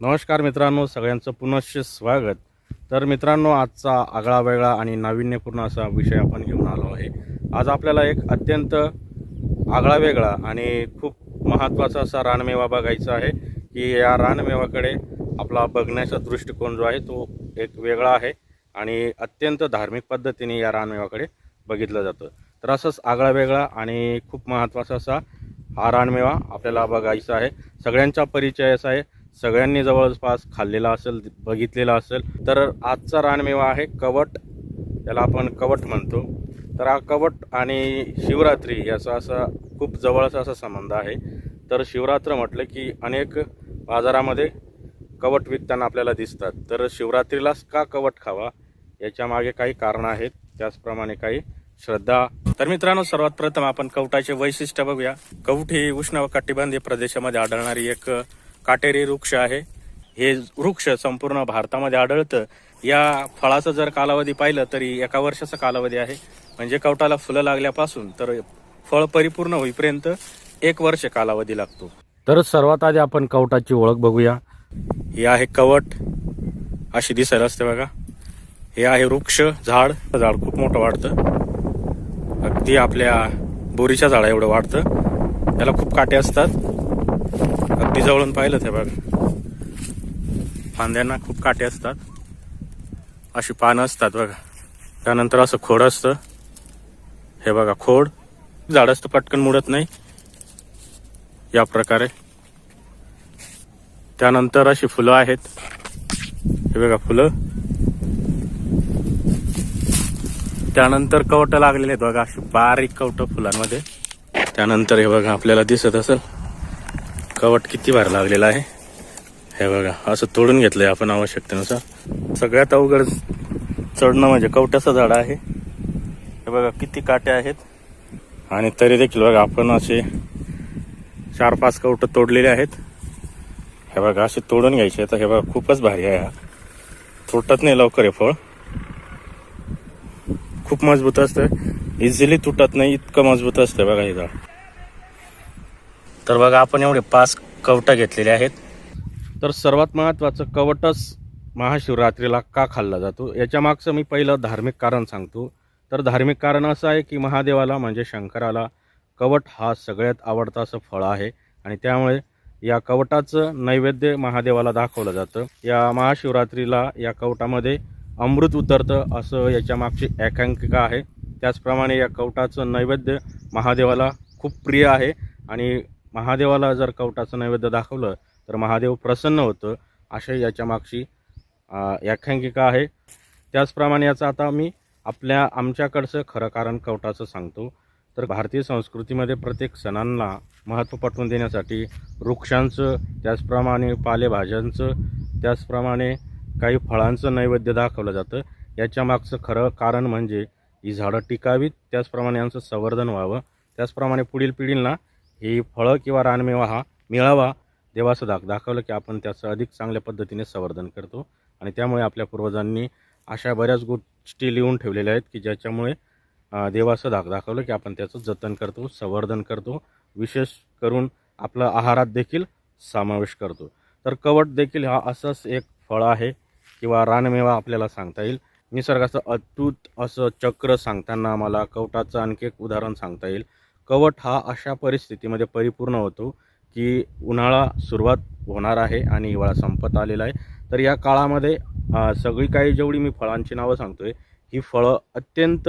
नमस्कार मित्रांनो सगळ्यांचं पुनश्च स्वागत. तर मित्रांनो आजचा आगळा वेगळा आणि नाविन्यपूर्ण असा विषय आपण घेऊन आलो आहे. आज आपल्याला एक अत्यंत आगळा वेगळा आणि खूप महत्त्वाचा असा रानमेवा बघायचा आहे की या रानमेवाकडे आपला बघण्याचा दृष्टिकोन जो आहे तो एक वेगळा आहे आणि अत्यंत धार्मिक पद्धतीने या रानमेवाकडे बघितलं जातं. तर असंच आगळा वेगळा आणि खूप महत्त्वाचा असा हा रानमेवा आपल्याला बघायचा आहे. सगळ्यांचा परिचय असा आहे. सगळ्यांनी जवळपास खाल्लेला असेल बघितलेला असेल तर आजचा रानमेवा आहे कवट त्याला आपण कवट म्हणतो. तर हा कवट आणि शिवरात्री याचा असा खूप जवळचा असा संबंध आहे. तर शिवरात्र म्हटलं की अनेक बाजारामध्ये कवट विकताना आपल्याला दिसतात. तर शिवरात्रीलाच का कवट खावा याच्या मागे काही कारणं आहेत. त्याचप्रमाणे काही श्रद्धा. तर मित्रांनो सर्वात प्रथम आपण कवटाचे वैशिष्ट्य बघूया. कवट ही उष्ण व कटिबंधीय प्रदेशामध्ये आढळणारी एक काटेरी वृक्ष आहे. हे वृक्ष संपूर्ण भारतामध्ये आढळतं. या फळाचा जर कालावधी पाहिलं तरी एका वर्षाचा कालावधी आहे. म्हणजे कवटाला फुलं लागल्यापासून तर फळ परिपूर्ण होईपर्यंत एक वर्ष कालावधी लागतो. तर सर्वात आधी आपण कवटाची ओळख बघूया. ही आहे कवट. अशी दिसायला असते बघा. हे आहे वृक्ष झाड. झाड खूप मोठं वाढतं. अगदी आपल्या बोरीच्या झाडा एवढं वाढतं. त्याला खूप काटे असतात. मी जवळून पाहिलं ते बघा. फांद्यांना खूप काटे असतात. अशी पानं असतात बघा. त्यानंतर असं खोड असतं. हे बघा खोड. झाड असतं पटकन मुडत नाही. या प्रकारे. त्यानंतर अशी फुलं आहेत. हे बघा फुलं. त्यानंतर कवट लागलेले आहेत बघा अशी बारीक कवट फुलांमध्ये. त्यानंतर हे बघा आपल्याला दिसत असेल. कवट किती भार लागलेला आहे. हे बघा असं तोडून घेतलंय आपण आवश्यकतेनुसार. सगळ्यात अवघड चढणं म्हणजे कवट्याचं झाड आहे. हे बघा किती काटे आहेत. आणि तरी देखील बघा आपण असे चार पाच कवट तोडलेले आहेत. हे बघा असे तोडून घ्यायचे तर हे बघा खूपच भारी आहे हा. तुटत नाही लवकर हे फळ. खूप मजबूत असतं. इझिली तुटत नाही इतकं मजबूत असतं बघा हे झाड. तर बघा आपण एवढे पाच कवटं घेतलेले आहेत. तर सर्वात महत्त्वाचं कवटच महाशिवरात्रीला का खाल्ला जातो? याच्या मागचं मी पहिलं धार्मिक कारण सांगतो. तर धार्मिक कारण असं आहे की महादेवाला म्हणजे शंकराला कवट हा सगळ्यात आवडता असं फळ आहे. आणि त्यामुळे या कवटाचं नैवेद्य महादेवाला दाखवलं जातं. या महाशिवरात्रीला या कवटामध्ये अमृत उतरतं असं याच्या मागची एकांकिका आहे. त्याचप्रमाणे या कवटाचं नैवेद्य महादेवाला खूप प्रिय आहे. आणि महादेवाला जर कवटाचं नैवेद्य दाखवलं तर महादेव प्रसन्न होतं. अशा याच्या मागची एकांकिका आहे. त्याचप्रमाणे याचं आता मी आपल्या आमच्याकडचं खरं कारण कवटाचं सांगतो. तर भारतीय संस्कृतीमध्ये प्रत्येक सणांना महत्त्व पटवून देण्यासाठी वृक्षांचं त्याचप्रमाणे पालेभाज्यांचं त्याचप्रमाणे काही फळांचं नैवेद्य दाखवलं जातं. याच्या मागचं खरं कारण म्हणजे ही झाडं टिकावीत त्याचप्रमाणे यांचं संवर्धन व्हावं. त्याचप्रमाणे पुढील पिढींना ही फळं किंवा रानमेवा हा मिळावा. देवाचं दाख दाखवलं की आपण त्याचं अधिक चांगल्या पद्धतीने संवर्धन करतो. आणि त्यामुळे आपल्या पूर्वजांनी अशा बऱ्याच गोष्टी लिहून ठेवलेल्या आहेत की ज्याच्यामुळे देवाचं दाख दाखवलं की आपण त्याचं जतन करतो संवर्धन करतो. विशेष करून आपला आहारात देखील समावेश करतो. तर कवट देखील हा असंच एक फळ आहे किंवा रानमेवा आपल्याला सांगता येईल. निसर्गाचं अतूत असं चक्र सांगताना मला कवटाचं आणखी एक उदाहरण सांगता येईल. कवट हा अशा परिस्थितीमध्ये परिपूर्ण होतो की उन्हाळा सुरुवात होणार आहे आणि हिवाळा संपत आलेला आहे. तर या काळामध्ये सगळी काही जेवढी मी फळांची नावं सांगतो आहे ही फळं अत्यंत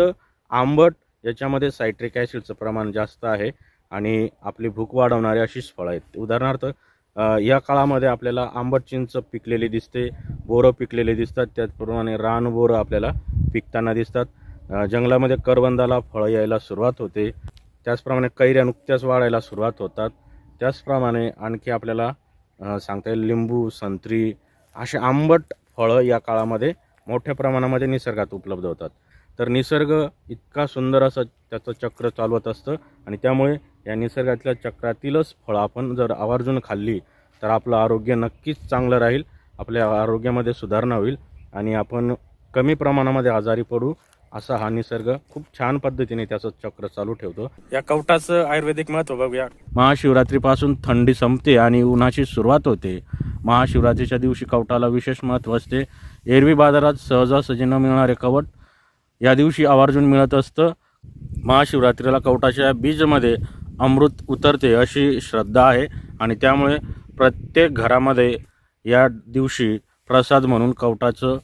आंबट याच्यामध्ये सायट्रिक ॲसिडचं प्रमाण जास्त आहे आणि आपली भूक वाढवणारी अशीच फळं आहेत. उदाहरणार्थ या काळामध्ये आपल्याला आंबट चिंच पिकलेली दिसते बोरं पिकलेले दिसतात त्याचप्रमाणे रानबोरं आपल्याला पिकताना दिसतात. जंगलामध्ये करवंदाला फळं यायला सुरुवात होते. त्याचप्रमाणे कैऱ्या नुकत्याच वाढायला सुरुवात होतात. त्याचप्रमाणे आणखी आपल्याला सांगता येईल लिंबू संत्री असे आंबट फळं या काळामध्ये मोठ्या प्रमाणामध्ये निसर्गात उपलब्ध होतात. तर निसर्ग इतका सुंदर असं त्याचं चक्र चालवत असतं आणि त्यामुळे या निसर्गातल्या चक्रातीलच फळं आपण जर आवर्जून खाल्ली तर आपलं आरोग्य नक्कीच चांगलं राहील आपल्या आरोग्यामध्ये सुधारणा होईल आणि आपण कमी प्रमाणामध्ये आजारी पडू असा हा निसर्ग खूप छान पद्धतीने त्याचं चक्र चालू ठेवतो. या कवटाचं आयुर्वेदिक महत्त्व बघूया. महाशिवरात्रीपासून थंडी संपते आणि उन्हाची सुरुवात होते. महाशिवरात्रीच्या दिवशी कवटाला विशेष महत्त्व असते. एरवी बाजारात सहजासहजी न मिळणारे कवट या दिवशी आवर्जून मिळत असतं. महाशिवरात्रीला कवटाच्या बीजमध्ये अमृत उतरते अशी श्रद्धा आहे आणि त्यामुळे प्रत्येक घरामध्ये या दिवशी प्रसाद म्हणून कवटाचं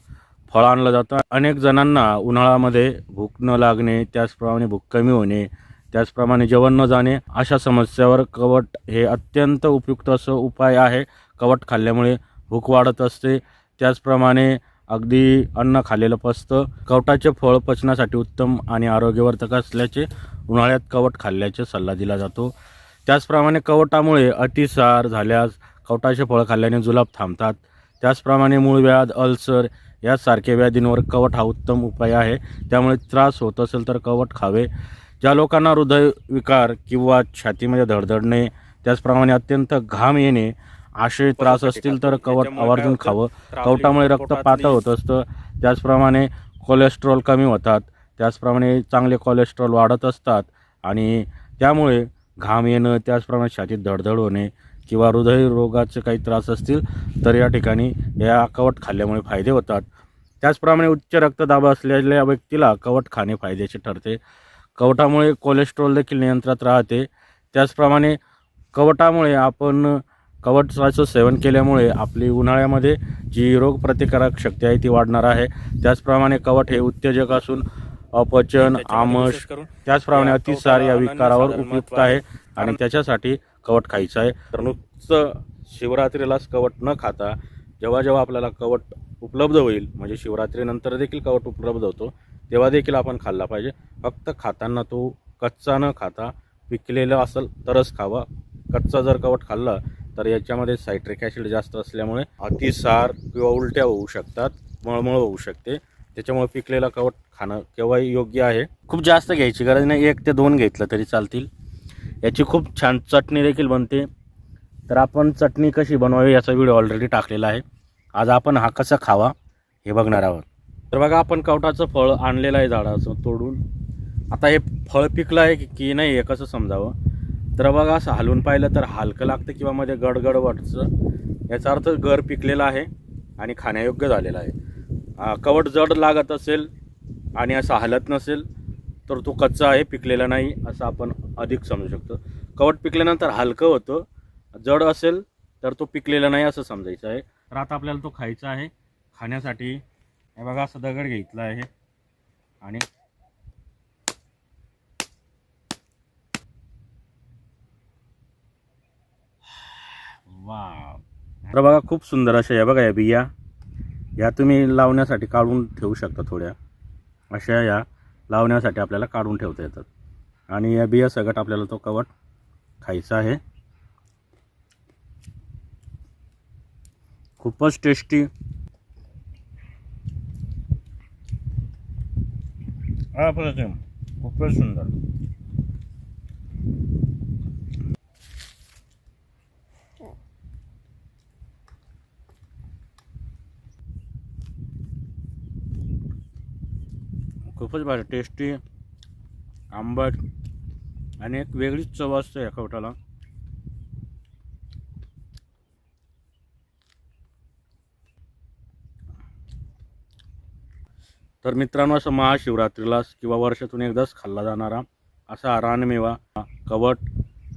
फळ आणलं जातं. अनेक जणांना उन्हाळ्यामध्ये भूक न लागणे त्याचप्रमाणे भूक कमी होणे त्याचप्रमाणे जेवण न जाणे अशा समस्यावर कवट हे अत्यंत उपयुक्त असं उपाय आहे. कवट खाल्ल्यामुळे भूक वाढत असते. त्याचप्रमाणे अगदी अन्न खाल्लेलं पचतं. कवटाचे फळ पचनासाठी उत्तम आणि आरोग्यवर्धक असल्याचे उन्हाळ्यात कवट खाल्ल्याचे सल्ला दिला जातो. त्याचप्रमाणे कवटामुळे अतिसार झाल्यास कवटाचे फळ खाल्ल्याने जुलाब थांबतात. त्याचप्रमाणे मूळव्याध अल्सर यासारख्या व्याधींवर कवट हा उत्तम उपाय आहे. त्यामुळे त्रास होत असेल तर कवट खावे. ज्या लोकांना हृदयविकार किंवा छातीमध्ये धडधडणे त्याचप्रमाणे अत्यंत घाम येणे असे त्रास असतील तर कवट आवर्जून खावं. कवटामुळे रक्त पातळ होत असतं. त्याचप्रमाणे कोलेस्ट्रॉल कमी होतात. त्याचप्रमाणे चांगले कोलेस्ट्रॉल वाढत असतात. आणि त्यामुळे घाम येणं त्याचप्रमाणे छातीत धडधड होणे किंवा हृदयरोगाचे काही त्रास असतील तर या ठिकाणी या कवट खाल्ल्यामुळे फायदे होतात. त्याचप्रमाणे उच्च रक्तदाब असलेल्या व्यक्तीला कवट खाणे फायद्याचे ठरते. कवटामुळे कोलेस्ट्रॉल देखील नियंत्रणात राहते. त्याचप्रमाणे कवटामुळे आपण कवचाचं सेवन केल्यामुळे आपली उन्हाळ्यामध्ये जी रोगप्रतिकारक शक्ती आहे ती वाढणार आहे. त्याचप्रमाणे कवट हे उत्तेजक असून अपचन आमश त्याचप्रमाणे अतिसार या विकारावर उपयुक्त आहे. आणि त्याच्यासाठी कवट खायचं आहे. तर नुसतं शिवरात्रीलाच कवट न खाता जेव्हा जेव्हा आपल्याला कवट उपलब्ध होईल म्हणजे शिवरात्रीनंतर देखील कवट उपलब्ध होतो तेव्हा देखील आपण खाल्ला पाहिजे. फक्त खाताना तो कच्चा न खाता पिकलेलं असेल तरच खावा. कच्चा जर कवट खाल्लं तर याच्यामध्ये सायट्रिक ॲसिड जास्त असल्यामुळे अतिसार किंवा उलट्या होऊ शकतात मळमळ होऊ शकते. त्याच्यामुळे पिकलेला कवट खाणं केव्हाही योग्य आहे. खूप जास्त घ्यायची गरज नाही. एक ते दोन घेतलं तरी चालतील. याची खूप छान चटणी देखील बनते. तर आपण चटणी कशी बनवावी याचा व्हिडिओ ऑलरेडी टाकलेला आहे. आज आपण हा कसा खावा हे बघणार आहोत. तर बघा आपण कवटाचं फळ आणलेलं आहे झाडाचं तोडून. आता हे फळ पिकलं आहे की- की नाही हे कसं समजावं? तर बघा असं हलवून पाहिलं तर हलकं लागतं किंवा मध्ये गडगड वाटतं याचा अर्थ गर पिकलेला आहे आणि खाण्यायोग्य झालेला आहे. कवट जड लागत असेल आणि असं हलत नसेल तर तो कच्चा आहे पिकलेला नाही असं आपण अधिक समजू शकतो. कवट पिकल्यानंतर हलकं होतं. जड असेल तर तो पिकलेला नाही असं समजायचं आहे. तर आता आपल्याला तो खायचा आहे. खाण्यासाठी हे बघा असं दगड घेतला आहे. आणि वा तर बघा खूप सुंदर अशा या बघा या बिया. या तुम्ही लावण्यासाठी काढून ठेवू शकता थोड्या. अशा या लावण्यासाठी आपल्याला काढून ठेवता येतात. आणि या बिया सगट आपल्याला तो कवट खायचा आहे. खूपच टेस्टी अप्रतिम खूपच सुंदर. खूपच भारी टेस्टी आंबट आणि एक वेगळीच चव असते या खवटाला तर मित्रांनो असं महाशिवरात्रीला किंवा वर्षातून एकदाच खाल्ला जाणारा असा हा रानमेवा कवट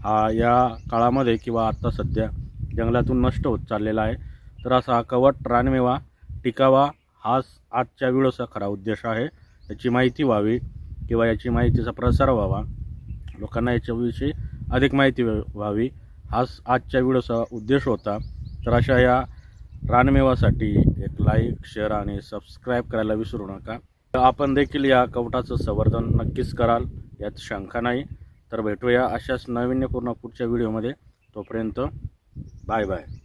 हा या काळामध्ये किंवा आत्ता सध्या जंगलातून नष्ट होत चाललेला आहे. तर असा हा कवट रानमेवा टिकावा हाच आजच्या व्हिडिओचा खरा उद्देश आहे. याची माहिती व्हावी. किंवा याची माहितीचा प्रसार व्हावा. लोकांना याच्याविषयी अधिक माहिती व्हावी. हाच आजच्या व्हिडिओचा उद्देश होता. तर अशा या रानमेवासाठी एक लाईक शेअर आणि सबस्क्राईब करायला विसरू नका. तर आपण देखील या कवटाचं संवर्धन नक्कीच कराल. यात शंका नाही. तर भेटूया अशाच नाविन्यपूर्ण पुढच्या व्हिडिओमध्ये. तोपर्यंत बाय बाय